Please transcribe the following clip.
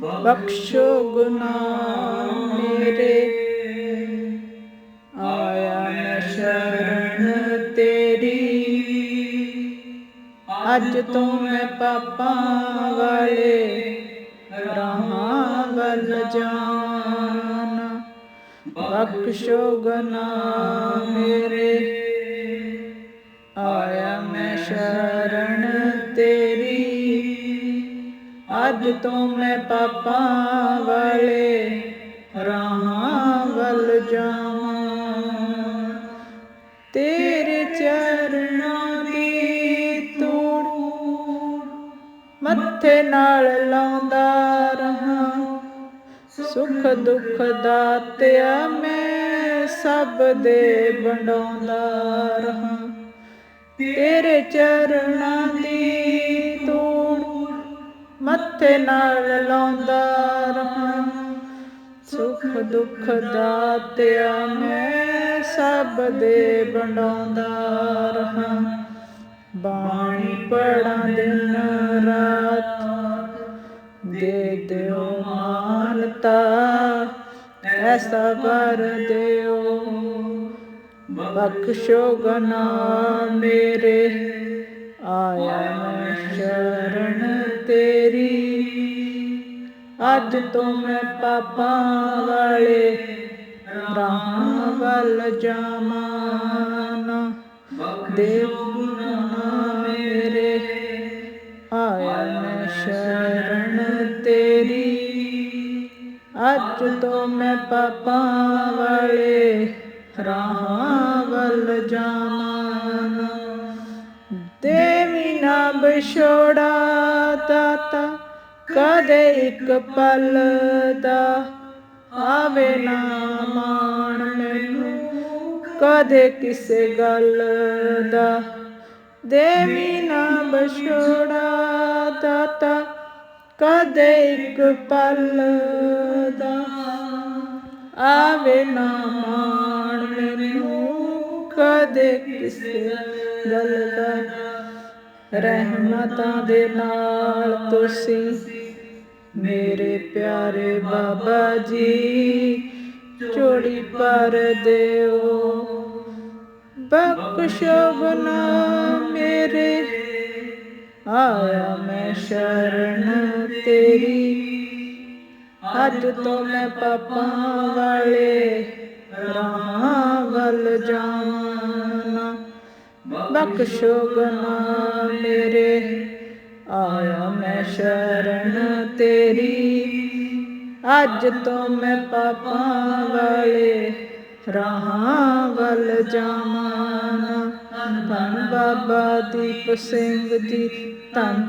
ਬਖਸ਼ੋ ਗੁਨਾਹ ਮੇਰੇ। ਆਇਆ ਮੈਂ ਸ਼ਰਨ ਤੇਰੀ। ਅੱਜ ਤੋਂ ਮੈਂ ਪਾਪਾਂ ਵਾਲੇ ਰਾਹਾਂ ਵੱਲ ਜਾਣਾ। ਬਖਸ਼ੋ ਗੁਨਾਹ ਮੇਰੇ। ਅੱਜ ਤੋਂ ਮੈਂ ਪਾਪਾਂ ਵਾਲੇ ਰਾਹਾਂ ਵੱਲ ਜਾਵਾਂ। ਤੇਰੇ ਚਰਨਾਂ ਦੀ ਧੂੜ ਮੱਥੇ ਨਾਲ ਲਾਉਂਦਾ ਰਹਾ। ਸੁਖ ਦੁੱਖ ਦਾਤਿਆ ਮੈਂ ਸਭ ਦੇ ਵੰਡਾਉਂਦਾ ਰਹਾ। ਤੇਰੇ ਚਰਨਾਂ ਦੀ ਮੱਥੇ ਨਾਲ ਲਾਉਂਦਾ ਰਹਾ। ਸੁਖ ਦੁੱਖ ਦਾਤਿਆ ਮੈਂ ਸਭ ਦੇ ਬਣਾਉਂਦਾ ਰਹਾ। ਬਾਣੀ ਪੜਾਂ ਦਿਨ ਰਾਤ, ਦੇ ਦਿਓ ਮਾਨਤਾ, ਐਸਾ ਵਰ ਦਿਓ। ਬਖਸ਼ੋ ਗਨਾ ਮੇਰੇ, ਆਇਆ ਮੈਂ ਸ਼ਰਨ ਤੇਰੀ। ਅੱਜ ਤੋਂ ਮੈਂ ਪਾਪਾਂ ਵਾਲੇ ਰਾਹਾਂ ਵੱਲ ਜਾਵਾਂ ਦੇਵ ਗੁਨਾ ਮੇਰੇ ਆਇਆ ਮੈਂ ਸ਼ਰਨ ਤੇਰੀ। ਅੱਜ ਤੋਂ ਮੈਂ ਪਾਪਾਂ ਵਾਲੇ ਰਾਹਾਂ ਵੱਲ ਜਾਵਾਂ ਦੇਵੀ ਨਾ ਬਿਛੋੜਾ ਦਾਤਾ, ਕਦੇ ਇੱਕ ਪਲ ਦਾ ਆਵੇ ਨਾ ਮਾਣ ਮੈਨੂੰ, ਕਦੇ ਕਿਸੇ ਗੱਲ ਦਾ। ਦੇਵੀ ਨਾ ਬਿਛੋੜਾ ਦਾਤਾ, ਕਦੇ ਇੱਕ ਪਲ ਦਾ ਆਵੇ ਨਾ ਮਾਣ ਮੈਨੂੰ, ਕਦੇ ਕਿਸੇ ਗੱਲ ਦਾ। ਰਹਿਮਤਾਂ ਦੇ ਨਾਲ ਤੁਸੀਂ ਮੇਰੇ ਪਿਆਰੇ ਬਾਬਾ ਜੀ ਚੋੜੀ ਪਰ ਦਿਓ। ਬਖਸ਼ੋ ਗੁਨਾ ਮੇਰੇ। ਆਇਆ ਮੈਂ ਸ਼ਰਨ ਤੇਰੀ। ਅੱਜ ਤੋਂ ਮੈਂ ਪਾਪਾਂ ਵਾਲੇ ਬਖਸ਼ੋ ਗੁਨਾ ਮੇਰੇ ਆਇਆ ਮੈਂ ਸ਼ਰਨ ਤੇਰੀ। ਅੱਜ ਤੋਂ ਮੈਂ ਪਾਪਾਂ ਵਾਲੇ ਰਾਹਾਂ ਵੱਲ ਜਾਵਾਂ ਧੰਨ ਬਾਬਾ ਦੀਪ ਸਿੰਘ ਜੀ ਧੰਨ